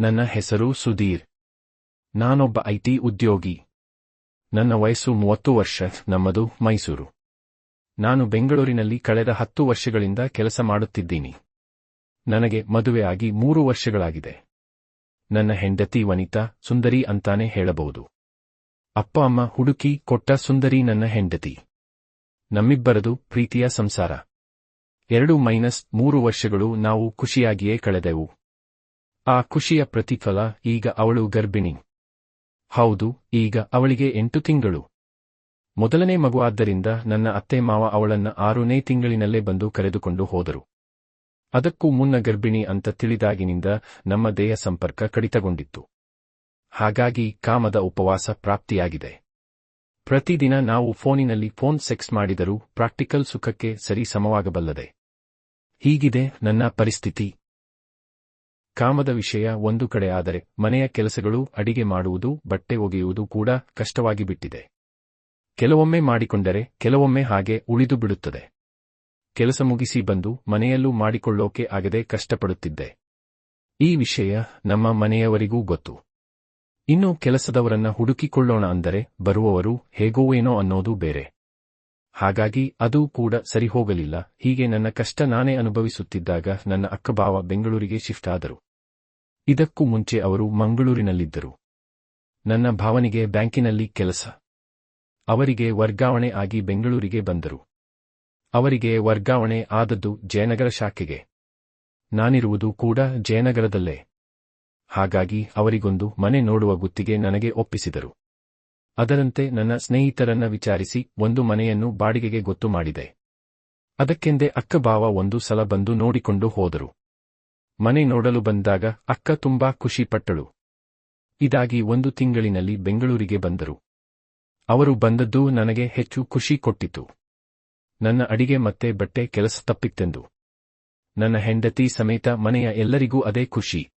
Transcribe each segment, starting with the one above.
ನನ್ನ ಹೆಸರು ಸುಧೀರ್. ನಾನೊಬ್ಬ ಐಟಿ ಉದ್ಯೋಗಿ. ನನ್ನ ವಯಸ್ಸು ಮೂವತ್ತು ವರ್ಷ, ನಮ್ಮದು ಮೈಸೂರು. ನಾನು ಬೆಂಗಳೂರಿನಲ್ಲಿ ಕಳೆದ ಹತ್ತು ವರ್ಷಗಳಿಂದ ಕೆಲಸ ಮಾಡುತ್ತಿದ್ದೀನಿ. ನನಗೆ ಮದುವೆಯಾಗಿ ಮೂರು ವರ್ಷಗಳಾಗಿದೆ. ನನ್ನ ಹೆಂಡತಿ ವನಿತಾ, ಸುಂದರಿ ಅಂತಾನೆ ಹೇಳಬಹುದು. ಅಪ್ಪ, ಅಮ್ಮ, ಹುಡುಕಿ ಕೊಟ್ಟ ಸುಂದರಿ ನನ್ನ ಹೆಂಡತಿ. ನಮ್ಮಿಬ್ಬರದು ಪ್ರೀತಿಯ ಸಂಸಾರ. ಎರಡು ಮೈನಸ್ ಮೂರು ವರ್ಷಗಳು ನಾವು ಖುಷಿಯಾಗಿಯೇ ಕಳೆದೆವು. ಆ ಖುಷಿಯ ಪ್ರತಿಫಲ ಈಗ ಅವಳು ಗರ್ಭಿಣಿ. ಹೌದು, ಈಗ ಅವಳಿಗೆ ಎಂಟು ತಿಂಗಳು. ಮೊದಲನೇ ಮಗು ಆದ್ದರಿಂದ ನನ್ನ ಅತ್ತೆ ಮಾವ ಅವಳನ್ನ ಆರನೇ ತಿಂಗಳಿನಲ್ಲೇ ಬಂದು ಕರೆದುಕೊಂಡು ಹೋದರು. ಅದಕ್ಕೂ ಮುನ್ನ ಗರ್ಭಿಣಿ ಅಂತ ತಿಳಿದಾಗಿನಿಂದ ನಮ್ಮ ದೇಹ ಸಂಪರ್ಕ ಕಡಿತಗೊಂಡಿತ್ತು. ಹಾಗಾಗಿ ಕಾಮದ ಉಪವಾಸ ಪ್ರಾಪ್ತಿಯಾಗಿದೆ. ಪ್ರತಿದಿನ ನಾವು ಫೋನಿನಲ್ಲಿ ಫೋನ್ ಸೆಕ್ಸ್ ಮಾಡಿದರೂ ಪ್ರಾಕ್ಟಿಕಲ್ ಸುಖಕ್ಕೆ ಸರಿ ಸಮವಾಗಬಲ್ಲದೆ. ಹೀಗಿದೆ ನನ್ನ ಪರಿಸ್ಥಿತಿ. ಕಾಮದ ವಿಷಯ ಒಂದು ಕಡೆ ಆದರೆ ಮನೆಯ ಕೆಲಸಗಳು ಅಡಿಗೆ ಮಾಡುವುದು, ಬಟ್ಟೆ ಒಗೆಯುವುದು ಕೂಡ ಕಷ್ಟವಾಗಿ ಬಿಟ್ಟಿದೆ. ಕೆಲವೊಮ್ಮೆ ಮಾಡಿಕೊಂಡರೆ ಕೆಲವೊಮ್ಮೆ ಹಾಗೆ ಉಳಿದು ಬಿಡುತ್ತದೆ. ಕೆಲಸ ಮುಗಿಸಿ ಬಂದು ಮನೆಯಲ್ಲೂ ಮಾಡಿಕೊಳ್ಳೋಕೆ ಆಗದೆ ಕಷ್ಟಪಡುತ್ತಿದ್ದೆ. ಈ ವಿಷಯ ನಮ್ಮ ಮನೆಯವರಿಗೂ ಗೊತ್ತು. ಇನ್ನು ಕೆಲಸದವರನ್ನ ಹುಡುಕಿಕೊಳ್ಳೋಣ ಅಂದರೆ ಬರುವವರು ಹೇಗೋ ಏನೋ ಅನ್ನೋದು ಬೇರೆ. ಹಾಗಾಗಿ ಅದೂ ಕೂಡ ಸರಿಹೋಗಲಿಲ್ಲ. ಹೀಗೆ ನನ್ನ ಕಷ್ಟ ನಾನೇ ಅನುಭವಿಸುತ್ತಿದ್ದಾಗ ನನ್ನ ಅಕ್ಕಭಾವ ಬೆಂಗಳೂರಿಗೆ ಶಿಫ್ಟ್ ಆದರು. ಇದಕ್ಕೂ ಮುಂಚೆ ಅವರು ಮಂಗಳೂರಿನಲ್ಲಿದ್ದರು. ನನ್ನ ಭಾವನಿಗೆ ಬ್ಯಾಂಕಿನಲ್ಲಿ ಕೆಲಸ. ಅವರಿಗೆ ವರ್ಗಾವಣೆ ಆಗಿ ಬೆಂಗಳೂರಿಗೆ ಬಂದರು. ಅವರಿಗೆ ವರ್ಗಾವಣೆ ಆದದ್ದು ಜಯನಗರ ಶಾಖೆಗೆ. ನಾನಿರುವುದು ಕೂಡ ಜಯನಗರದಲ್ಲೇ. ಹಾಗಾಗಿ ಅವರಿಗೊಂದು ಮನೆ ನೋಡುವ ಗುತ್ತಿಗೆ ನನಗೆ ಒಪ್ಪಿಸಿದರು. ಅದರಂತೆ ನನ್ನ ಸ್ನೇಹಿತರನ್ನ ವಿಚಾರಿಸಿ ಒಂದು ಮನೆಯನ್ನು ಬಾಡಿಗೆಗೆ ಗೊತ್ತು ಮಾಡಿದೆ. ಅದಕ್ಕೆಂದೇ ಅಕ್ಕ ಭಾವ ಒಂದು ಸಲ ಬಂದು ನೋಡಿಕೊಂಡು ಹೋದರು. ಮನೆ ನೋಡಲು ಬಂದಾಗ ಅಕ್ಕ ತುಂಬಾ ಖುಷಿಪಟ್ಟಳು. ಇದಾಗಿ ಒಂದು ತಿಂಗಳಿನಲ್ಲಿ ಬೆಂಗಳೂರಿಗೆ ಬಂದರು. ಅವರು ಬಂದದ್ದು ನನಗೆ ಹೆಚ್ಚು ಖುಷಿ ಕೊಟ್ಟಿತು. ನನ್ನ ಅಡಿಗೆ ಮತ್ತೆ ಬಟ್ಟೆ ಕೆಲಸ ತಪ್ಪಿತ್ತೆಂದು. ನನ್ನ ಹೆಂಡತಿ ಸಮೇತ ಮನೆಯ ಎಲ್ಲರಿಗೂ ಅದೇ ಖುಷಿ.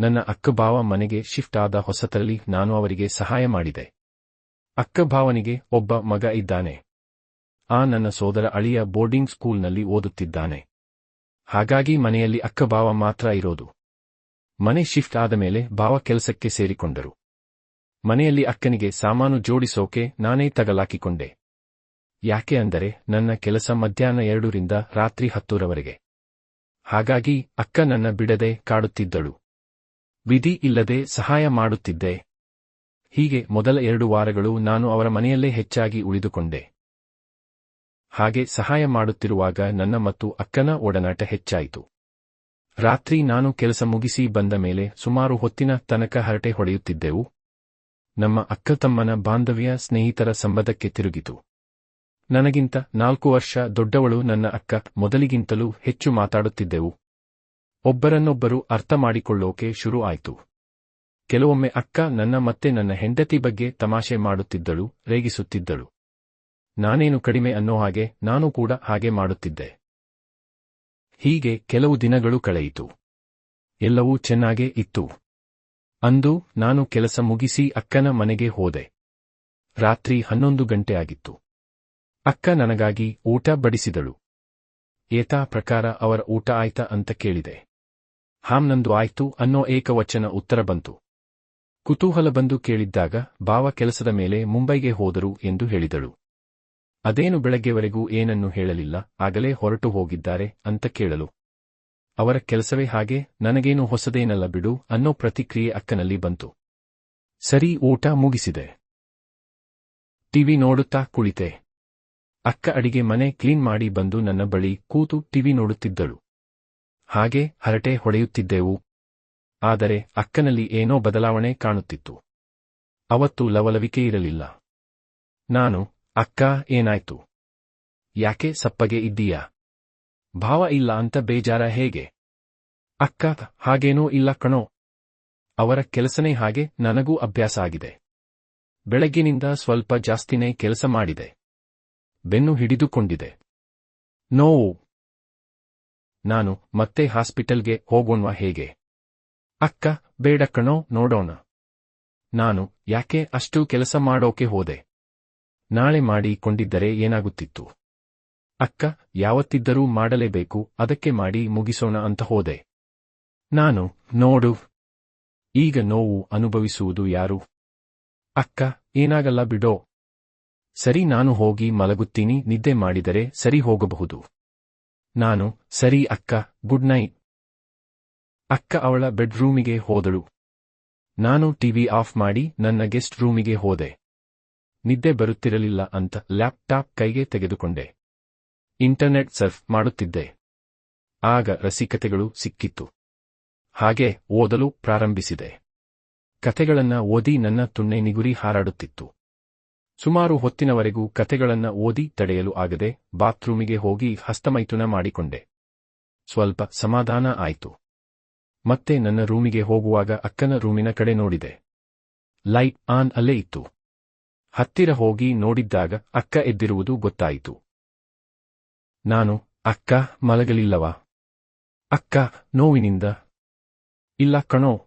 ನನ್ನ ಅಕ್ಕಭಾವ ಮನೆಗೆ ಶಿಫ್ಟ್ ಆದ ಹೊಸತರಲ್ಲಿ ನಾನು ಅವರಿಗೆ ಸಹಾಯ ಮಾಡಿದೆ. ಅಕ್ಕಭಾವನಿಗೆ ಒಬ್ಬ ಮಗ ಇದ್ದಾನೆ. ಆ ನನ್ನ ಸೋದರ ಅಳಿಯ ಬೋರ್ಡಿಂಗ್ ಸ್ಕೂಲ್ನಲ್ಲಿ ಓದುತ್ತಿದ್ದಾನೆ. ಹಾಗಾಗಿ ಮನೆಯಲ್ಲಿ ಅಕ್ಕಭಾವ ಮಾತ್ರ ಇರೋದು. ಮನೆ ಶಿಫ್ಟ್ ಆದ ಮೇಲೆ ಭಾವ ಕೆಲಸಕ್ಕೆ ಸೇರಿಕೊಂಡರು. ಮನೆಯಲ್ಲಿ ಅಕ್ಕನಿಗೆ ಸಾಮಾನು ಜೋಡಿಸೋಕೆ ನಾನೇ ತಗಲಾಕಿಕೊಂಡೆ. ಯಾಕೆ ಅಂದರೆ ನನ್ನ ಕೆಲಸ ಮಧ್ಯಾಹ್ನ ಎರಡರಿಂದ ರಾತ್ರಿ ಹತ್ತೂರವರೆಗೆ. ಹಾಗಾಗಿ ಅಕ್ಕ ನನ್ನ ಬಿಡದೆ ಕಾಡುತ್ತಿದ್ದಳು. ವಿಧಿ ಇಲ್ಲದೆ ಸಹಾಯ ಮಾಡುತ್ತಿದ್ದೆ. ಹೀಗೆ ಮೊದಲ ಎರಡು ವಾರಗಳು ನಾನು ಅವರ ಮನೆಯಲ್ಲೇ ಹೆಚ್ಚಾಗಿ ಉಳಿದುಕೊಂಡೆ. ಹಾಗೆ ಸಹಾಯ ಮಾಡುತ್ತಿರುವಾಗ ನನ್ನ ಮತ್ತು ಅಕ್ಕನ ಒಡನಾಟ ಹೆಚ್ಚಾಯಿತು. ರಾತ್ರಿ ನಾನು ಕೆಲಸ ಮುಗಿಸಿ ಬಂದ ಮೇಲೆ ಸುಮಾರು ಹೊತ್ತಿನ ತನಕ ಹರಟೆ ಹೊಡೆಯುತ್ತಿದ್ದೆವು. ನಮ್ಮ ಅಕ್ಕ ತಮ್ಮನ ಬಾಂಧವ್ಯ ಸ್ನೇಹಿತರ ಸಂಬಂಧಕ್ಕೆ ತಿರುಗಿತು. ನನಗಿಂತ ನಾಲ್ಕು ವರ್ಷ ದೊಡ್ಡವಳು ನನ್ನ ಅಕ್ಕ ಮೊದಲಿಗಿಂತಲೂ ಹೆಚ್ಚು ಮಾತಾಡುತ್ತಿದ್ದೆವು. ಒಬ್ಬರನ್ನೊಬ್ಬರು ಅರ್ಥ ಮಾಡಿಕೊಳ್ಳೋಕೆ ಶುರು ಆಯ್ತು. ಕೆಲವೊಮ್ಮೆ ಅಕ್ಕ ನನ್ನ ಮತ್ತೆ ನನ್ನ ಹೆಂಡತಿ ಬಗ್ಗೆ ತಮಾಷೆ ಮಾಡುತ್ತಿದ್ದಳು, ರೇಗಿಸುತ್ತಿದ್ದಳು. ನಾನೇನು ಕಡಿಮೆ ಅನ್ನೋ ಹಾಗೆ ನಾನು ಕೂಡ ಹಾಗೆ ಮಾಡುತ್ತಿದ್ದೆ. ಹೀಗೆ ಕೆಲವು ದಿನಗಳು ಕಳೆಯಿತು. ಎಲ್ಲವೂ ಚೆನ್ನಾಗೇ ಇತ್ತು. ಅಂದು ನಾನು ಕೆಲಸ ಮುಗಿಸಿ ಅಕ್ಕನ ಮನೆಗೆ ಹೋದೆ. ರಾತ್ರಿ ಹನ್ನೊಂದು ಗಂಟೆ ಆಗಿತ್ತು. ಅಕ್ಕ ನನಗಾಗಿ ಊಟ ಬಡಿಸಿದಳು. ಏತಾ ಪ್ರಕಾರ ಅವರ ಊಟ ಆಯ್ತಾ ಅಂತ ಕೇಳಿದೆ. ಹಾಂ ನಂದು ಆಯ್ತು ಅನ್ನೋ ಏಕವಚನ ಉತ್ತರ ಬಂತು. ಕುತೂಹಲ ಬಂದು ಕೇಳಿದ್ದಾಗ ಬಾವ ಕೆಲಸದ ಮೇಲೆ ಮುಂಬೈಗೆ ಹೋದರು ಎಂದು ಹೇಳಿದಳು. ಅದೇನು ಬೆಳಗ್ಗೆವರೆಗೂ ಏನನ್ನು ಹೇಳಲಿಲ್ಲ, ಆಗಲೇ ಹೊರಟು ಹೋಗಿದ್ದಾರೆ ಅಂತ ಕೇಳಲು. ಅವರ ಕೆಲಸವೇ ಹಾಗೆ, ನನಗೇನು ಹೊಸದೇನಲ್ಲ ಬಿಡು ಅನ್ನೋ ಪ್ರತಿಕ್ರಿಯೆ ಅಕ್ಕನಲ್ಲಿ ಬಂತು. ಸರಿ, ಊಟ ಮುಗಿಸಿದೆ. ಟಿವಿ ನೋಡುತ್ತಾ ಕುಳಿತೆ. ಅಕ್ಕ ಅಡಿಗೆ ಮನೆ ಕ್ಲೀನ್ ಮಾಡಿ ಬಂದು ನನ್ನ ಬಳಿ ಕೂತು ಟಿವಿ ನೋಡುತ್ತಿದ್ದಳು. ಹಾಗೆ ಹರಟೆ ಹೊಡೆಯುತ್ತಿದ್ದೆವು. ಆದರೆ ಅಕ್ಕನಲ್ಲಿ ಏನೋ ಬದಲಾವಣೆ ಕಾಣುತ್ತಿತ್ತು. ಅವತ್ತು ಲವಲವಿಕೆ ಇರಲಿಲ್ಲ. ನಾನು, ಅಕ್ಕ, ಏನಾಯ್ತು? ಯಾಕೆ ಸಪ್ಪಗೆ ಇದ್ದೀಯಾ? ಭಾವ ಇಲ್ಲ ಅಂತ ಬೇಜಾರ ಹೇಗೆ? ಅಕ್ಕ, ಹಾಗೇನೋ ಇಲ್ಲ ಕಣೋ. ಅವರ ಕೆಲಸನೇ ಹಾಗೆ ನನಗೂ ಅಭ್ಯಾಸ ಆಗಿದೆ. ಬೆಳಗ್ಗಿನಿಂದ ಸ್ವಲ್ಪ ಜಾಸ್ತಿನೇ ಕೆಲಸ ಮಾಡಿದೆ. ಬೆನ್ನು ಹಿಡಿದುಕೊಂಡಿದೆ. ನೋವು ನಾನು ಮತ್ತೆ ಹಾಸ್ಪಿಟಲ್ಗೆ ಹೋಗೋಣ್ವಾ ಹೇಗೆ? ಅಕ್ಕ, ಬೇಡ ಕಣೋ, ನೋಡೋಣ. ನಾನು ಯಾಕೆ ಅಷ್ಟು ಕೆಲಸ ಮಾಡೋಕೆ ಹೋದೆ? ನಾಳೆ ಮಾಡಿಕೊಂಡಿದ್ದರೆ ಏನಾಗುತ್ತಿತ್ತು? ಅಕ್ಕ, ಯಾವತ್ತಿದ್ದರೂ ಮಾಡಲೇಬೇಕು, ಅದಕ್ಕೆ ಮಾಡಿ ಮುಗಿಸೋಣ ಅಂತ ಹೋದೆ. ನಾನು, ನೋಡು. ಈಗ ನೋವು ಅನುಭವಿಸುವುದು ಯಾರು? ಅಕ್ಕ, ಏನಾಗಲ್ಲ ಬಿಡೋ. ಸರಿ, ನಾನು ಹೋಗಿ ಮಲಗುತ್ತೀನಿ, ನಿದ್ದೆ ಮಾಡಿದರೆ ಸರಿ ಹೋಗಬಹುದು. ನಾನು, ಸರಿ ಅಕ್ಕ, ಗುಡ್ ನೈಟ್. ಅಕ್ಕ ಅವಳ ಬೆಡ್ರೂಮಿಗೆ ಹೋದಳು. ನಾನು ಟಿವಿ ಆಫ್ ಮಾಡಿ ನನ್ನ ಗೆಸ್ಟ್ ರೂಮಿಗೆ ಹೋದೆ. ನಿದ್ದೆ ಬರುತ್ತಿರಲಿಲ್ಲ ಅಂತ ಲ್ಯಾಪ್ಟಾಪ್ ಕೈಗೆ ತೆಗೆದುಕೊಂಡೆ. ಇಂಟರ್ನೆಟ್ ಸರ್ಫ್ ಮಾಡುತ್ತಿದ್ದೆ. ಆಗ ರಸಿಕತೆಗಳು ಸಿಕ್ಕಿತ್ತು. ಹಾಗೆ ಓದಲು ಪ್ರಾರಂಭಿಸಿದೆ. ಕಥೆಗಳನ್ನ ಓದಿ ನನ್ನ ತುಣ್ಣೆ ನಿಗುರಿ ಹಾರಾಡುತ್ತಿತ್ತು. ಸುಮಾರು ಹೊತ್ತಿನವರೆಗೂ ಕಥೆಗಳನ್ನ ಓದಿ ತಡೆಯಲು ಆಗದೆ ಬಾತ್ರೂಮಿಗೆ ಹೋಗಿ ಹಸ್ತಮೈಥುನ ಮಾಡಿಕೊಂಡೆ. ಸ್ವಲ್ಪ ಸಮಾಧಾನ ಆಯಿತು. ಮತ್ತೆ ನನ್ನ ರೂಮಿಗೆ ಹೋಗುವಾಗ ಅಕ್ಕನ ರೂಮಿನ ಕಡೆ ನೋಡಿದೆ. ಲೈಟ್ ಆನ್ ಅಲ್ಲೇ ಇತ್ತು. ಹತ್ತಿರ ಹೋಗಿ ನೋಡಿದ್ದಾಗ ಅಕ್ಕ ಎದ್ದಿರುವುದು ಗೊತ್ತಾಯಿತು. ನಾನು, ಅಕ್ಕ, ಮಲಗಲಿಲ್ಲವಾ? ಅಕ್ಕ, ನೋವಿನಿಂದ? ಇಲ್ಲ ಕಣೋ.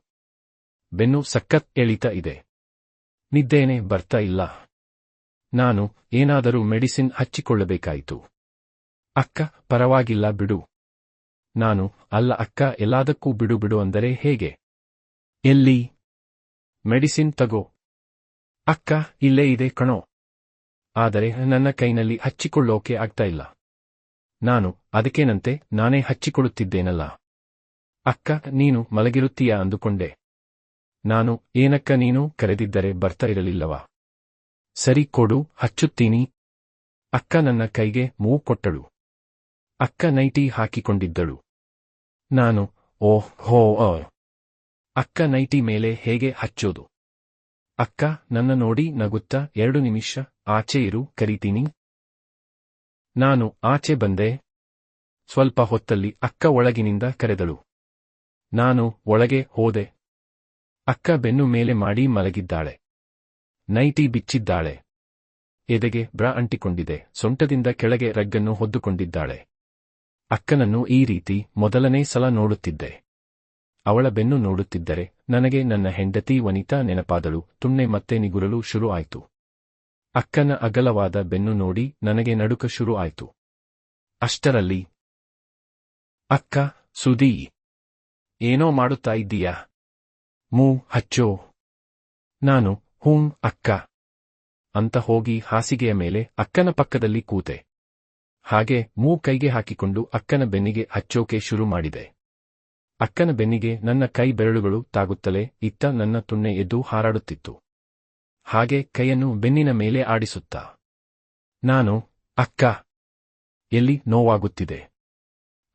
ಬೆನ್ನು ಸಖತ್ ಎಳಿತ ಇದೆ. ನಿದ್ದೇನೆ ಬರ್ತಾ ಇಲ್ಲ. ನಾನು ಏನಾದರೂ ಮೆಡಿಸಿನ್ ಹಚ್ಚಿಕೊಳ್ಳಬೇಕಾಯಿತು. ಅಕ್ಕ, ಪರವಾಗಿಲ್ಲ, ಬಿಡು. ನಾನು, ಅಲ್ಲ, ಅಕ್ಕ, ಎಲ್ಲಾದಕ್ಕೂ ಬಿಡು ಬಿಡು ಅಂದರೆ ಹೇಗೆ? ಎಲ್ಲಿ? ಮೆಡಿಸಿನ್ ತಗೋ. ಅಕ್ಕ, ಇಲ್ಲೇ ಇದೆ ಕಣೋ. ಆದರೆ ನನ್ನ ಕೈನಲ್ಲಿ ಹಚ್ಚಿಕೊಳ್ಳೋಕೆ ಆಗ್ತಾ ಇಲ್ಲ. ನಾನು, ಅದಕ್ಕೇನಂತೆ, ನಾನೇ ಹಚ್ಚಿಕೊಳ್ಳುತ್ತಿದ್ದೇನಲ್ಲ. ಅಕ್ಕ, ನೀನು ಮಲಗಿರುತ್ತೀಯಾ ಅಂದುಕೊಂಡೆ. ನಾನು, ಏನಕ್ಕ ನೀನು ಕರೆದಿದ್ದರೆ ಬರ್ತಾ ಇರಲಿಲ್ಲವಾ? ಸರಿ ಕೊಡು, ಹಚ್ಚುತ್ತೀನಿ. ಅಕ್ಕ ನನ್ನ ಕೈಗೆ ಮೂವ್ ಕೊಟ್ಟಳು. ಅಕ್ಕ ನೈಟಿ ಹಾಕಿಕೊಂಡಿದ್ದಳು. ನಾನು, ಓಹ್, ಹೋ. ಅಕ್ಕ ನೈಟಿ ಮೇಲೆ ಹೇಗೆ ಹಚ್ಚೋದು? ಅಕ್ಕ, ನನ್ನ ನೋಡಿ ನಗುತ್ತಾ, ಎರಡು ನಿಮಿಷ, ಆಚೆ ಇರು, ಕರೀತೀನಿ. ನಾನು ಆಚೆ ಬಂದೆ. ಸ್ವಲ್ಪ ಹೊತ್ತಲ್ಲಿ ಅಕ್ಕ ಒಳಗಿನಿಂದ ಕರೆದಳು. ನಾನು ಒಳಗೆ ಹೋದೆ. ಅಕ್ಕ ಬೆನ್ನು ಮೇಲೆ ಮಾಡಿ ಮಲಗಿದ್ದಾಳೆ. ನೈಟಿ ಬಿಚ್ಚಿದ್ದಾಳೆ. ಎದೆಗೆ ಬ್ರ ಅಂಟಿಕೊಂಡಿದೆ, ಸೊಂಟದಿಂದ ಕೆಳಗೆ ರಗ್ಗನ್ನು ಹೊದ್ದುಕೊಂಡಿದ್ದಾಳೆ. ಅಕ್ಕನನ್ನು ಈ ರೀತಿ ಮೊದಲನೇ ಸಲ ನೋಡುತ್ತಿದ್ದೆ. ಅವಳ ಬೆನ್ನು ನೋಡುತ್ತಿದ್ದರೆ, ನನಗೆ ನನ್ನ ಹೆಂಡತಿ ವನಿತಾ ನೆನಪಾದಳು, ತುಣ್ಣೆ ಮತ್ತೆ ನಿಗುರಲು ಶುರು ಆಯಿತು. ಅಕ್ಕನ ಅಗಲವಾದ ಬೆನ್ನು ನೋಡಿ ನನಗೆ ನಡುಕ ಶುರು ಆಯಿತು. ಅಷ್ಟರಲ್ಲಿ, ಅಕ್ಕ ಸುದೀ ಏನೋ ಮಾಡುತ್ತಾ ಇದ್ದೀಯಾ? ಮೂ, ಹಚ್ಚೋ, ನಾನು ಹೂಂ ಅಕ್ಕ. ಅಂತ ಹೋಗಿ ಹಾಸಿಗೆಯ ಮೇಲೆ ಅಕ್ಕನ ಪಕ್ಕದಲ್ಲಿ ಕೂತೆ. ಹಾಗೆ ಮೂ ಕೈಗೆ ಹಾಕಿಕೊಂಡು ಅಕ್ಕನ ಬೆನ್ನಿಗೆ ಹಚ್ಚೋಕೆ ಶುರು ಮಾಡಿದೆ. ಅಕ್ಕನ ಬೆನ್ನಿಗೆ ನನ್ನ ಕೈ ಬೆರಳುಗಳು ತಾಗುತ್ತಲೇ ಇತ್ತ ನನ್ನ ತುಣ್ಣೆ ಎದ್ದು ಹಾರಾಡುತ್ತಿತ್ತು. ಹಾಗೆ ಕೈಯನ್ನು ಬೆನ್ನಿನ ಮೇಲೆ ಆಡಿಸುತ್ತಾ. ನಾನು, ಅಕ್ಕ. ಎಲ್ಲಿ ನೋವಾಗುತ್ತಿದೆ?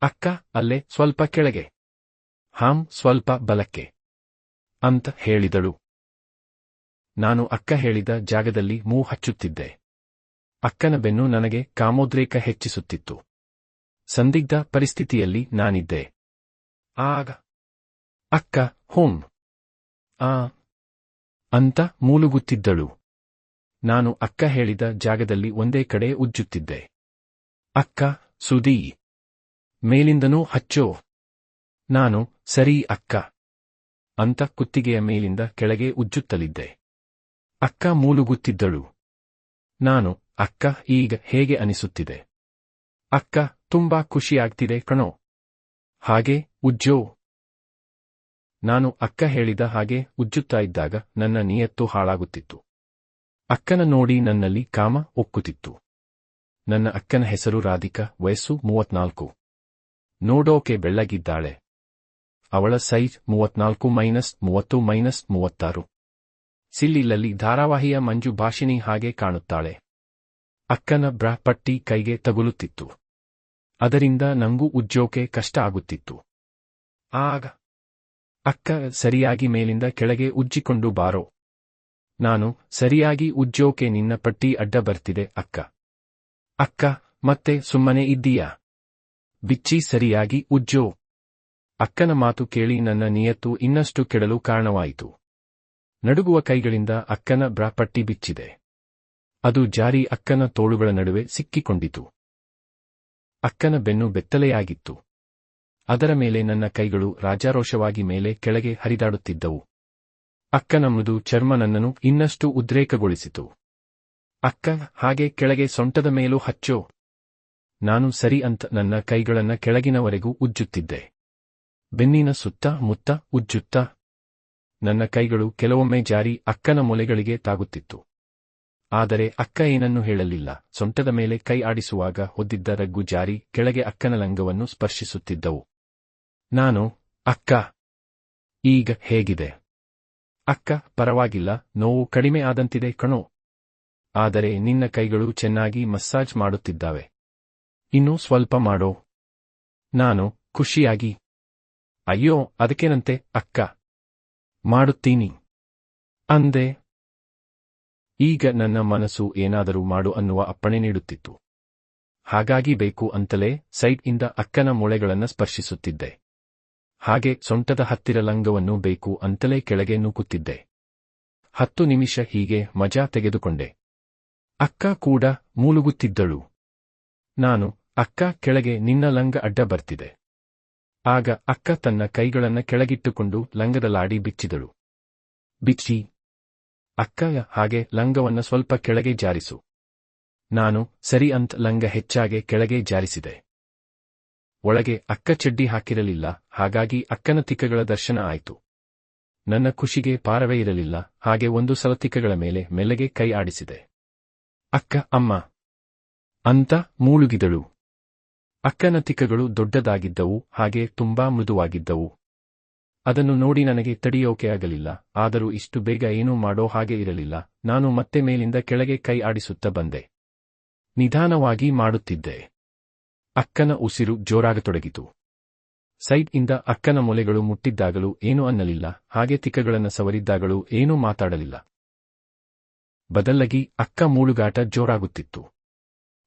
ಅಕ್ಕ, ಅಲ್ಲೇ ಸ್ವಲ್ಪ ಕೆಳಗೆ. ಹಾಂ, ಸ್ವಲ್ಪ ಬಲಕ್ಕೆ. ಅಂತ ಹೇಳಿದಳು. ನಾನು ಅಕ್ಕ ಹೇಳಿದ ಜಾಗದಲ್ಲಿ ಮೂ ಹಚ್ಚುತ್ತಿದ್ದೆ. ಅಕ್ಕನ ಬೆನ್ನು ನನಗೆ ಕಾಮೋದ್ರೇಕ ಹೆಚ್ಚಿಸುತ್ತಿತ್ತು. ಸಂದಿಗ್ಧ ಪರಿಸ್ಥಿತಿಯಲ್ಲಿ ನಾನಿದ್ದೆ. ಆಗ, ಅಕ್ಕ, ಹೋಂ, ಆ, ಅಂತ ಮೂಲುಗುತ್ತಿದ್ದಳು. ನಾನು ಅಕ್ಕ ಹೇಳಿದ ಜಾಗದಲ್ಲಿ ಒಂದೇ ಕಡೆ ಉಜ್ಜುತ್ತಿದ್ದೆ. ಅಕ್ಕ, ಸುದೀ, ಮೇಲಿಂದನೂ ಹಚ್ಚೋ. ನಾನು, ಸರಿ, ಅಕ್ಕ, ಅಂತ ಕುತ್ತಿಗೆಯ ಮೇಲಿಂದ ಕೆಳಗೆ ಉಜ್ಜುತ್ತಲಿದ್ದೆ. ಅಕ್ಕ ಮೂಲುಗುತ್ತಿದ್ದಳು. ನಾನು, ಅಕ್ಕ, ಈಗ ಹೇಗೆ ಅನಿಸುತ್ತಿದೆ? ಅಕ್ಕ, ತುಂಬಾ ಖುಷಿಯಾಗ್ತಿದೆ ಕಣೋ. ಹಾಗೆ, ಉಜ್ಜೋ. ನಾನು ಅಕ್ಕ ಹೇಳಿದ ಹಾಗೆ ಉಜ್ಜುತ್ತಾ ಇದ್ದಾಗ ನನ್ನ ನಿಯತ್ತು ಹಾಳಾಗುತ್ತಿತ್ತು. ಅಕ್ಕನ ನೋಡಿ ನನ್ನಲ್ಲಿ ಕಾಮ ಒಕ್ಕುತ್ತಿತ್ತು. ನನ್ನ ಅಕ್ಕನ ಹೆಸರು ರಾಧಿಕಾ, ವಯಸ್ಸು ಮೂವತ್ನಾಲ್ಕು. ನೋಡೋಕೆ ಬೆಳ್ಳಗಿದ್ದಾಳೆ. ಅವಳ ಸೈಜ್ ಮೂವತ್ನಾಲ್ಕು ಮೈನಸ್ ಮೂವತ್ತು ಮೈನಸ್ ಮೂವತ್ತಾರು. ಸಿಲ್ಲಿಲ್ಲಲ್ಲಿ ಧಾರಾವಾಹಿಯ ಮಂಜು ಭಾಷಿಣಿ ಹಾಗೆ ಕಾಣುತ್ತಾಳೆ. ಅಕ್ಕನ ಬ್ರಾಪಟ್ಟಿ ಕೈಗೆ ತಗುಲುತ್ತಿತ್ತು. ಅದರಿಂದ ನಂಗೂ ಉಜ್ಜೋಕೆ ಕಷ್ಟ ಆಗುತ್ತಿತ್ತು. ಆಗ ಅಕ್ಕ ಸರಿಯಾಗಿ ಮೇಲಿಂದ ಕೆಳಗೆ ಉಜ್ಜಿಕೊಂಡು ಬಾರೋ. ನಾನು ಸರಿಯಾಗಿ ಉಜ್ಜೋಕೆ ನಿನ್ನ ಪಟ್ಟಿ ಅಡ್ಡ ಬರ್ತಿದೆ ಅಕ್ಕ. ಅಕ್ಕ, ಮತ್ತೆ ಸುಮ್ಮನೆ ಇದ್ದೀಯಾ? ಬಿಚ್ಚಿ ಸರಿಯಾಗಿ ಉಜ್ಜೋ. ಅಕ್ಕನ ಮಾತು ಕೇಳಿ ನನ್ನ ನಿಯತ್ತು ಇನ್ನಷ್ಟು ಕೆಡಲು ಕಾರಣವಾಯಿತು. ನಡುಗುವ ಕೈಗಳಿಂದ ಅಕ್ಕನ ಬ್ರಾಪಟ್ಟಿ ಬಿಚ್ಚಿದೆ. ಅದು ಜಾರಿ ಅಕ್ಕನ ತೋಳುಗಳ ನಡುವೆ ಸಿಕ್ಕಿಕೊಂಡಿತು. ಅಕ್ಕನ ಬೆನ್ನು ಬೆತ್ತಲೆಯಾಗಿತ್ತು. ಅದರ ಮೇಲೆ ನನ್ನ ಕೈಗಳು ರಾಜಾರೋಷವಾಗಿ ಮೇಲೆ ಕೆಳಗೆ ಹರಿದಾಡುತ್ತಿದ್ದವು. ಅಕ್ಕನ ಮೃದು ಚರ್ಮ ನನ್ನನ್ನು ಇನ್ನಷ್ಟು ಉದ್ರೇಕಗೊಳಿಸಿತು. ಅಕ್ಕ, ಹಾಗೆ ಕೆಳಗೆ ಸೊಂಟದ ಮೇಲೂ ಹಚ್ಚೋ. ನಾನು ಸರಿ ಅಂತ ನನ್ನ ಕೈಗಳನ್ನ ಕೆಳಗಿನವರೆಗೂ ಉಜ್ಜುತ್ತಿದ್ದೆ. ಬೆನ್ನಿನ ಸುತ್ತ ಮುತ್ತ ಉಜ್ಜುತ್ತ ನನ್ನ ಕೈಗಳು ಕೆಲವೊಮ್ಮೆ ಜಾರಿ ಅಕ್ಕನ ಮೊಲೆಗಳಿಗೆ ತಾಗುತ್ತಿತ್ತು. ಆದರೆ ಅಕ್ಕ ಏನನ್ನೂ ಹೇಳಲಿಲ್ಲ. ಸೊಂಟದ ಮೇಲೆ ಕೈ ಆಡಿಸುವಾಗ ಹೊದ್ದಿದ್ದ ರಗ್ಗು ಜಾರಿ ಕೆಳಗೆ ಅಕ್ಕನ ಲಂಗವನ್ನು ಸ್ಪರ್ಶಿಸುತ್ತಿದ್ದವು. ನಾನು, ಅಕ್ಕ. ಈಗ ಹೇಗಿದೆ? ಅಕ್ಕ, ಪರವಾಗಿಲ್ಲ. ನೋವು ಕಡಿಮೆ ಆದಂತಿದೆ ಕಣೋ. ಆದರೆ ನಿನ್ನ ಕೈಗಳು ಚೆನ್ನಾಗಿ ಮಸಾಜ್ ಮಾಡುತ್ತಿದ್ದಾವೆ. ಇನ್ನೂ ಸ್ವಲ್ಪ ಮಾಡೋ. ನಾನು ಖುಷಿಯಾಗಿ. ಅಯ್ಯೋ ಅದಕ್ಕೇನಂತೆ ಅಕ್ಕ. ಮಾಡುತ್ತೀನಿ. ಅಂದೆ, ಈಗ ನನ್ನ ಮನಸ್ಸು ಏನಾದರೂ ಮಾಡು ಅನ್ನುವ ಅಪ್ಪಣೆ ನೀಡುತ್ತಿತ್ತು. ಹಾಗಾಗಿ ಬೇಕು ಅಂತಲೇ ಸೈಡ್ ಇಂದ ಅಕ್ಕನ ಮೊಳೆಗಳನ್ನ ಸ್ಪರ್ಶಿಸುತ್ತಿದ್ದೆ. ಹಾಗೆ ಸೊಂಟದ ಹತ್ತಿರ ಲಂಗವನ್ನು ಬೇಕು ಅಂತಲೇ ಕೆಳಗೆ ನೂಕುತ್ತಿದ್ದೆ. ಹತ್ತು ನಿಮಿಷ ಹೀಗೆ ಮಜಾ ತೆಗೆದುಕೊಂಡೆ. ಅಕ್ಕ ಕೂಡ ಮೂಲುಗುತ್ತಿದ್ದಳು. ನಾನು, ಅಕ್ಕ ಕೆಳಗೆ ನಿನ್ನ ಲಂಗ ಅಡ್ಡ ಬರ್ತಿದೆ. ಆಗ ಅಕ್ಕ ತನ್ನ ಕೈಗಳನ್ನ ಕೆಳಗಿಟ್ಟುಕೊಂಡು ಲಂಗದಲಾಡಿ ಬಿಚ್ಚಿದಳು. ಬಿಚ್ಚಿ ಅಕ್ಕಯ ಹಾಗೆ ಲಂಗವನ್ನ ಸ್ವಲ್ಪ ಕೆಳಗೆ ಜಾರಿಸು. ನಾನು ಸರಿ ಅಂತ ಲಂಗ ಹೆಚ್ಚಾಗೆ ಕೆಳಗೆ ಜಾರಿಸಿದೆ. ಒಳಗೆ ಅಕ್ಕ ಚಡ್ಡಿ ಹಾಕಿರಲಿಲ್ಲ, ಹಾಗಾಗಿ ಅಕ್ಕನ ತಿಕ್ಕಗಳ ದರ್ಶನ ಆಯಿತು. ನನ್ನ ಖುಷಿಗೆ ಪಾರವೇ ಇರಲಿಲ್ಲ, ಹಾಗೆ ಒಂದು ಸಲ ತಿಕ್ಕಗಳ ಮೇಲೆ ಮೆಲ್ಲಗೆ ಕೈ ಆಡಿಸಿದೆ. ಅಕ್ಕ, ಅಮ್ಮ, ಅಂತ ಮೂಳುಗಿದಳು. ಅಕ್ಕನ ತಿಕ್ಕಗಳು ದೊಡ್ಡದಾಗಿದ್ದವು, ಹಾಗೆ ತುಂಬಾ ಮೃದುವಾಗಿದ್ದವು. ಅದನ್ನು ನೋಡಿ ನನಗೆ ತಡೆಯೋಕೆ ಆಗಲಿಲ್ಲ, ಆದರೂ ಇಷ್ಟು ಬೇಗ ಏನೂ ಮಾಡೋ ಹಾಗೆ ಇರಲಿಲ್ಲ, ನಾನು ಮತ್ತೆ ಮೇಲಿಂದ ಕೆಳಗೆ ಕೈ ಆಡಿಸುತ್ತ ಬಂದೆ. ನಿಧಾನವಾಗಿ ಮಾಡುತ್ತಿದ್ದೆ. ಅಕ್ಕನ ಉಸಿರು ಜೋರಾಗತೊಡಗಿತು. ಸೈಡ್ ಇಂದ ಅಕ್ಕನ ಮೊಲೆಗಳು ಮುಟ್ಟಿದ್ದಾಗಲೂ ಏನೂ ಅನ್ನಲಿಲ್ಲ, ಹಾಗೆ ತಿಕ್ಕಗಳನ್ನು ಸವರಿದ್ದಾಗಲೂ ಏನೂ ಮಾತಾಡಲಿಲ್ಲ. ಬದಲಾಗಿ ಅಕ್ಕ ಮೂಳುಗಾಟ ಜೋರಾಗುತ್ತಿತ್ತು.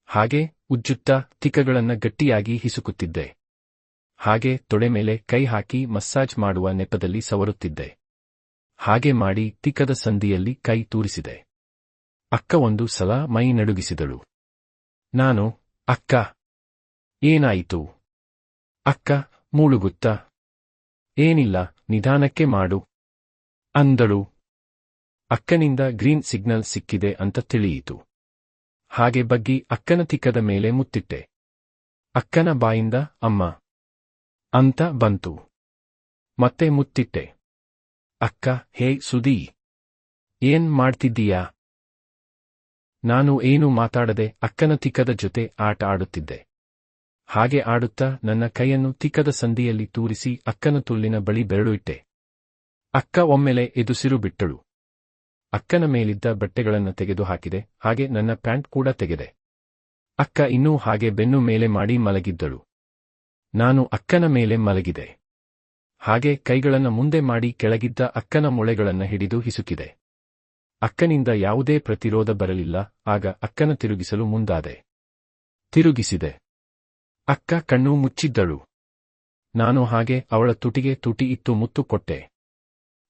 ಹಾಗೆ ಉಜ್ಜುತ್ತಾ ತಿಕ್ಕಗಳನ್ನ ಗಟ್ಟಿಯಾಗಿ ಹಿಸುಕುತ್ತಿದ್ದೆ. ಹಾಗೆ ತೊಡೆ ಮೇಲೆ ಕೈ ಹಾಕಿ ಮಸಾಜ್ ಮಾಡುವ ನೆಪದಲ್ಲಿ ಸವರುತ್ತಿದ್ದೆ. ಹಾಗೆ ಮಾಡಿ ತಿಕ್ಕದ ಸಂದಿಯಲ್ಲಿ ಕೈ ತೂರಿಸಿದೆ. ಅಕ್ಕ ಒಂದು ಸಲ ಮೈ ನಡುಗಿಸಿದಳು. ನಾನು, ಅಕ್ಕ, ಏನಾಯಿತು? ಅಕ್ಕ, ಮೂಳುಗುತ್ತ? ಏನಿಲ್ಲ, ನಿಧಾನಕ್ಕೆ ಮಾಡು. ಅಂದಳು. ಅಕ್ಕನಿಂದ ಗ್ರೀನ್ ಸಿಗ್ನಲ್ ಸಿಕ್ಕಿದೆ ಅಂತ ತಿಳಿಯಿತು. ಹಾಗೆ ಬಗ್ಗಿ ಅಕ್ಕನ ತಿಕ್ಕದ ಮೇಲೆ ಮುತ್ತಿಟ್ಟೆ. ಅಕ್ಕನ ಬಾಯಿಂದ ಅಮ್ಮ. ಅಂತ ಬಂತು. ಮತ್ತೆ ಮುತ್ತಿಟ್ಟೆ. ಅಕ್ಕ, ಹೇ ಸುದೀ ಏನ್ ಮಾಡ್ತಿದ್ದೀಯಾ? ನಾನು ಏನು ಮಾತಾಡದೆ ಅಕ್ಕನ ತಿಕ್ಕದ ಜೊತೆ ಆಟ ಆಡುತ್ತಿದ್ದೆ. ಹಾಗೆ ಆಡುತ್ತಾ ನನ್ನ ಕೈಯನ್ನು ತಿಕ್ಕದ ಸಂದಿಯಲ್ಲಿ ತೂರಿಸಿ ಅಕ್ಕನ ತುಲ್ಲಿನ ಬಳಿ ಬೆರಳು ಇಟ್ಟೆ ಅಕ್ಕ ಒಮ್ಮೆಲೆ ಎದುಸಿರು ಬಿಟ್ಟಳು. ಅಕ್ಕನ ಮೇಲಿದ್ದ ಬಟ್ಟೆಗಳನ್ನು ತೆಗೆದು ಹಾಕಿದೆ ಹಾಗೆ ನನ್ನ ಪ್ಯಾಂಟ್ ಕೂಡ ತೆಗೆದೆ. ಅಕ್ಕ ಇನ್ನೂ ಹಾಗೆ ಬೆನ್ನು ಮೇಲೆ ಮಾಡಿ ಮಲಗಿದ್ದಳು. ನಾನು ಅಕ್ಕನ ಮೇಲೆ ಮಲಗಿದೆ. ಹಾಗೆ ಕೈಗಳನ್ನು ಮುಂದೆ ಮಾಡಿ ಕೆಳಗಿದ್ದ ಅಕ್ಕನ ಮೊಳೆಗಳನ್ನು ಹಿಡಿದು ಹಿಸುಕಿದೆ. ಅಕ್ಕನಿಂದ ಯಾವುದೇ ಪ್ರತಿರೋಧ ಬರಲಿಲ್ಲ, ಆಗ ಅಕ್ಕನ ತಿರುಗಿಸಲು ಮುಂದಾದೆ. ತಿರುಗಿಸಿದೆ. ಅಕ್ಕ ಕಣ್ಣು ಮುಚ್ಚಿದ್ದಳು. ನಾನು ಹಾಗೆ ಅವಳ ತುಟಿಗೆ ತುಟಿ ಇತ್ತು ಮುತ್ತು ಕೊಟ್ಟೆ.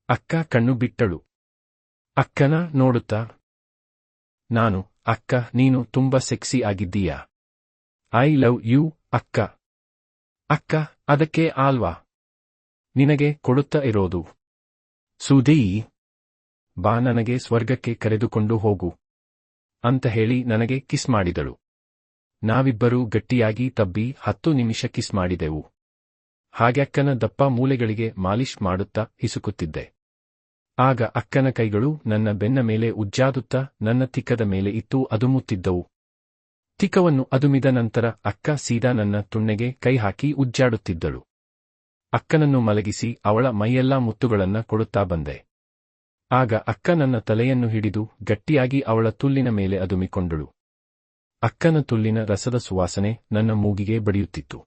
ಅಕ್ಕ ಕಣ್ಣು ಬಿಟ್ಟಳು. ಅಕ್ಕನ ನೋಡುತ್ತಾ? ನಾನು, ಅಕ್ಕ, ನೀನು ತುಂಬ ಸೆಕ್ಸಿ ಆಗಿದ್ದೀಯಾ? ಐ ಲವ್ ಯು, ಅಕ್ಕ. ಅಕ್ಕ, ಅದಕ್ಕೆ ಆಲ್ವಾ? ನಿನಗೆ ಕೊಡುತ್ತ ಇರೋದು? ಸುದೀ ಬಾ, ನನಗೆ ಸ್ವರ್ಗಕ್ಕೆ ಕರೆದುಕೊಂಡು ಹೋಗು ಅಂತ ಹೇಳಿ ನನಗೆ ಕಿಸ್ ಮಾಡಿದಳು. ನಾವಿಬ್ಬರೂ ಗಟ್ಟಿಯಾಗಿ ತಬ್ಬಿ ಹತ್ತು ನಿಮಿಷ ಕಿಸ್ ಮಾಡಿದೆವು. ಹಾಗೆ ಅಕ್ಕನ ದಪ್ಪ ಮೂಲೆಗಳಿಗೆ ಮಾಲಿಶ್ ಮಾಡುತ್ತಾ ಹಿಸುಕುತ್ತಿದ್ದೆ. ಆಗ ಅಕ್ಕನ ಕೈಗಳು ನನ್ನ ಬೆನ್ನ ಮೇಲೆ ಉಜ್ಜಾದುತ್ತ ನನ್ನ ತಿಕ್ಕದ ಮೇಲೆ ಇತ್ತು ಅದುಮುತ್ತಿದ್ದವು ತಿಕ್ಕವನ್ನು ಅದುಮಿದ ನಂತರ ಅಕ್ಕ ಸೀದಾ ನನ್ನ ತುಣ್ಣೆಗೆ ಕೈ ಹಾಕಿ ಉಜ್ಜಾಡುತ್ತಿದ್ದಳು. ಅಕ್ಕನನ್ನು ಮಲಗಿಸಿ ಅವಳ ಮೈಯೆಲ್ಲಾ ಮುತ್ತುಗಳನ್ನ ಕೊಡುತ್ತಾ ಬಂದೆ. ಆಗ ಅಕ್ಕ ನನ್ನ ತಲೆಯನ್ನು ಹಿಡಿದು ಗಟ್ಟಿಯಾಗಿ ಅವಳ ತುಲ್ಲಿನ ಮೇಲೆ ಅದುಮಿಕೊಂಡಳು. ಅಕ್ಕನ ತುಲ್ಲಿನ ರಸದ ಸುವಾಸನೆ ನನ್ನ ಮೂಗಿಗೆ ಬಡಿಯುತ್ತಿತ್ತು.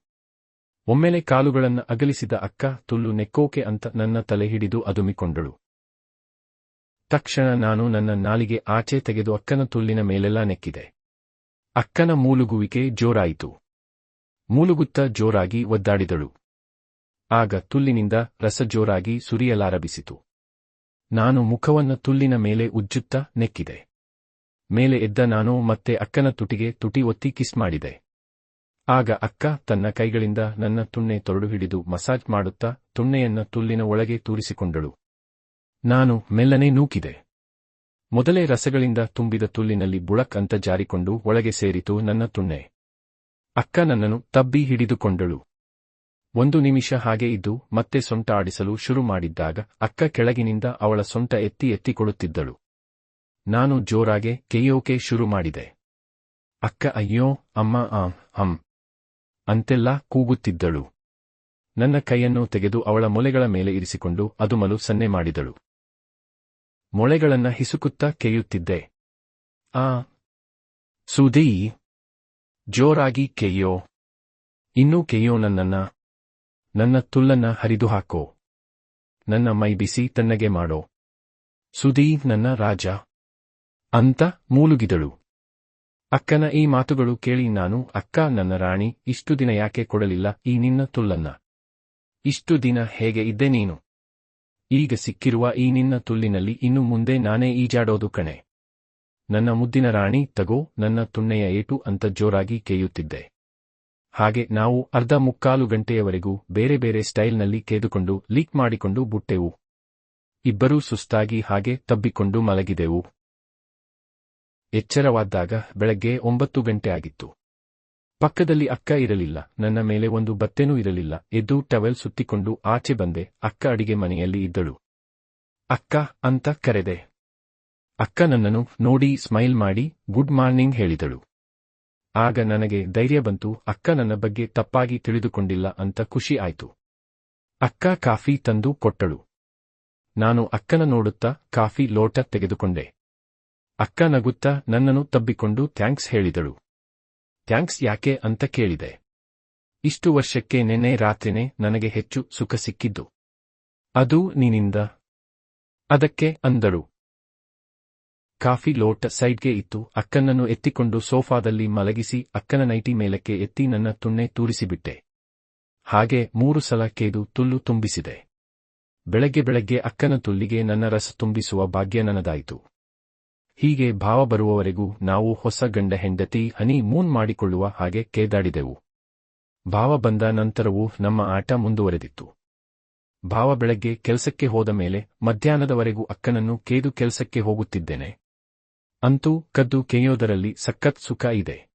ಒಮ್ಮೆಲೆ ಕಾಲುಗಳನ್ನು ಅಗಲಿಸಿದ ಅಕ್ಕ ತುಲ್ಲು ನೆಕ್ಕೋಕೆ ಅಂತ ನನ್ನ ತಲೆ ಹಿಡಿದು ಅದುಮಿಕೊಂಡಳು. ತಕ್ಷಣ ನಾನು ನನ್ನ ನಾಲಿಗೆ ಆಚೆ ತೆಗೆದು ಅಕ್ಕನ ತುಲ್ಲಿನ ಮೇಲೆಲ್ಲ ನೆಕ್ಕಿದೆ. ಅಕ್ಕನ ಮೂಲುಗುವಿಕೆ ಜೋರಾಯಿತು. ಮೂಲುಗುತ್ತ ಜೋರಾಗಿ ಒದ್ದಾಡಿದಳು. ಆಗ ತುಲ್ಲಿನಿಂದ ರಸ ಜೋರಾಗಿ ಸುರಿಯಲಾರಭಿಸಿತು. ನಾನು ಮುಖವನ್ನ ತುಲ್ಲಿನ ಮೇಲೆ ಉಜ್ಜುತ್ತಾ ನೆಕ್ಕಿದೆ. ಮೇಲೆ ಎದ್ದ ನಾನು ಮತ್ತೆ ಅಕ್ಕನ ತುಟಿಗೆ ತುಟಿ ಒತ್ತಿ ಕಿಸ್ ಮಾಡಿದೆ. ಆಗ ಅಕ್ಕ ತನ್ನ ಕೈಗಳಿಂದ ನನ್ನ ತುಣ್ಣೆ ತೊರಡು ಹಿಡಿದು ಮಸಾಜ್ ಮಾಡುತ್ತಾ ತುಣ್ಣೆಯನ್ನ ತುಲ್ಲಿನ ಒಳಗೆ ತೂರಿಸಿಕೊಂಡಳು. ನಾನು ಮೆಲ್ಲನೆ ನೂಕಿದೆ. ಮೊದಲೇ ರಸಗಳಿಂದ ತುಂಬಿದ ತುಲ್ಲಿನಲ್ಲಿ ಬುಳಕ್ ಅಂತ ಜಾರಿಕೊಂಡು ಒಳಗೆ ಸೇರಿತು ನನ್ನ ತುಣ್ಣೆ. ಅಕ್ಕ ನನ್ನನ್ನು ತಬ್ಬಿ ಹಿಡಿದುಕೊಂಡಳು. ಒಂದು ನಿಮಿಷ ಹಾಗೆ ಇದ್ದು ಮತ್ತೆ ಸೊಂಟ ಆಡಿಸಲು ಶುರು ಮಾಡಿದ್ದಾಗ ಅಕ್ಕ ಕೆಳಗಿನಿಂದ ಅವಳ ಸೊಂಟ ಎತ್ತಿ ಎತ್ತಿಕೊಳ್ಳುತ್ತಿದ್ದಳು ನಾನು ಜೋರಾಗೆ ಕೆಯ್ಯೋಕೆ ಶುರು ಮಾಡಿದೆ. ಅಕ್ಕ ಅಯ್ಯೋ, ಅಮ್ಮ, ಆ, ಹಂ, ಅಂತೆಲ್ಲ ಕೂಗುತ್ತಿದ್ದಳು. ನನ್ನ ಕೈಯನ್ನು ತೆಗೆದು ಅವಳ ಮೊಲೆಗಳ ಮೇಲೆ ಇರಿಸಿಕೊಂಡು ಅದುಮಲು ಸನ್ನೆ ಮಾಡಿದಳು. ಮೊಳೆಗಳನ್ನ ಹಿಸುಕುತ್ತಾ ಕೇಯುತ್ತಿದ್ದೆ ಆ ಸುದೀ ಜೋರಾಗಿ ಕೇಯೋ ಇನ್ನೂ ಕೇಯೋ ನನ್ನನ್ನ. ನನ್ನ ತುಲ್ಲನ್ನ ಹರಿದು ಹಾಕೋ ನನ್ನ ಮೈ ಬಿಸಿ ತನ್ನಗೆ ಮಾಡೋ. ಸುದೀ ನನ್ನ ರಾಜ. ಅಂತ ಮೂಲುಗಿದಳು. ಅಕ್ಕನ ಈ ಮಾತುಗಳು ಕೇಳಿ ನಾನು, ಅಕ್ಕ, ನನ್ನ ರಾಣಿ, ಇಷ್ಟು ದಿನ ಯಾಕೆ ಕೊಡಲಿಲ್ಲ ಈ ನಿನ್ನ ತುಲ್ಲನ್ನ? ಇಷ್ಟು ದಿನ ಹೇಗೆ ಇದ್ದೆ ನೀನು? ಈಗ ಸಿಕ್ಕಿರುವ ಈ ನಿನ್ನ ತುಲ್ಲಿನಲ್ಲಿ ಇನ್ನು ಮುಂದೆ ನಾನೇ ಈಜಾಡೋದು ಕಣೆ. ನನ್ನ ಮುದ್ದಿನ ರಾಣಿ, ತಗೋ, ನನ್ನ ತುಣ್ಣೆಯ ಏಟು ಅಂತ ಜೋರಾಗಿ ಕೇಯುತ್ತಿದ್ದೆ. ಹಾಗೆ ನಾವು ಅರ್ಧ ಮುಕ್ಕಾಲು ಗಂಟೆಯವರೆಗೂ ಬೇರೆ ಬೇರೆ ಸ್ಟೈಲ್ನಲ್ಲಿ ಕೇದುಕೊಂಡು, ಲೀಕ್ ಮಾಡಿಕೊಂಡು ಬುಟ್ಟೆವು. ಇಬ್ಬರೂ ಸುಸ್ತಾಗಿ ಹಾಗೆ ತಬ್ಬಿಕೊಂಡು ಮಲಗಿದೆವು. ಎಚ್ಚರವಾದಾಗ ಬೆಳಗ್ಗೆ ಒಂಬತ್ತು ಗಂಟೆ ಆಗಿತ್ತು. ಪಕ್ಕದಲ್ಲಿ ಅಕ್ಕ ಇರಲಿಲ್ಲ, ನನ್ನ ಮೇಲೆ ಒಂದು ಬತ್ತೆನೂ ಇರಲಿಲ್ಲ. ಎದ್ದು ಟವೆಲ್ ಸುತ್ತಿಕೊಂಡು ಆಚೆ ಬಂದೆ, ಅಕ್ಕ ಅಡಿಗೆ ಮನೆಯಲ್ಲಿ ಇದ್ದಳು. ಅಕ್ಕ, ಅಂತ ಕರೆದೆ. ಅಕ್ಕ ನನ್ನನ್ನು ನೋಡಿ ಸ್ಮೈಲ್ ಮಾಡಿ, ಗುಡ್ ಮಾರ್ನಿಂಗ್ ಹೇಳಿದಳು. ಆಗ ನನಗೆ ಧೈರ್ಯ ಬಂತು, ಅಕ್ಕ ನನ್ನ ಬಗ್ಗೆ ತಪ್ಪಾಗಿ ತಿಳಿದುಕೊಂಡಿಲ್ಲ ಅಂತ ಖುಷಿ ಆಯ್ತು. ಅಕ್ಕ ಕಾಫಿ ತಂದು ಕೊಟ್ಟಳು. ನಾನು ಅಕ್ಕನ ನೋಡುತ್ತಾ ಕಾಫಿ ಲೋಟ ತೆಗೆದುಕೊಂಡೆ. ಅಕ್ಕ ನಗುತ್ತಾ ನನ್ನನ್ನು ತಬ್ಬಿಕೊಂಡು ಥ್ಯಾಂಕ್ಸ್ ಹೇಳಿದಳು. ಥ್ಯಾಂಕ್ಸ್ ಯಾಕೆ ಅಂತ ಕೇಳಿದೆ. ಇಷ್ಟು ವರ್ಷಕ್ಕೆ ನೆನ್ನೆ ರಾತ್ರಿನೇ ನನಗೆ ಹೆಚ್ಚು ಸುಖ ಸಿಕ್ಕಿದ್ದು. ಅದು ನೀನಿಂದ. ಅದಕ್ಕೆ ಅಂದಳು. ಕಾಫಿ ಲೋಟ ಸೈಡ್ಗೆ ಇತ್ತು, ಅಕ್ಕನನ್ನು ಎತ್ತಿಕೊಂಡು ಸೋಫಾದಲ್ಲಿ ಮಲಗಿಸಿ ಅಕ್ಕನ ನೈಟಿ ಮೇಲಕ್ಕೆ ಎತ್ತಿ ನನ್ನ ತುಣ್ಣೆ ತೂರಿಸಿಬಿಟ್ಟೆ. ಹಾಗೆ ಮೂರು ಸಲ ಕೇದು ತುಲ್ಲು ತುಂಬಿಸಿದೆ. ಬೆಳಗ್ಗೆ ಬೆಳಗ್ಗೆ ಅಕ್ಕನ ತುಲ್ಲಿಗೆ ನನ್ನ ರಸ ತುಂಬಿಸುವ ಭಾಗ್ಯ ನನ್ನದಾಯಿತು ಹೀಗೆ ಭಾವ ಬರುವವರೆಗೂ ನಾವು ಹೊಸ ಗಂಡ ಹೆಂಡತಿ ಹನಿ ಮೂನ್ ಮಾಡಿಕೊಳ್ಳುವ ಹಾಗೆ ಕೇದಾಡಿದೆವು. ಭಾವ ಬಂದ ನಂತರವೂ ನಮ್ಮ ಆಟ ಮುಂದುವರೆದಿತ್ತು. ಭಾವ ಬೆಳಗ್ಗೆ ಕೆಲಸಕ್ಕೆ ಹೋದ ಮೇಲೆ ಮಧ್ಯಾಹ್ನದವರೆಗೂ ಅಕ್ಕನನ್ನು ಕೇದು ಕೆಲಸಕ್ಕೆ ಹೋಗುತ್ತಿದ್ದೇನೆ. ಅಂತೂ ಕದ್ದು ಕೆಯೋದರಲ್ಲಿ ಸಖತ್ ಸುಖ ಇದೆ.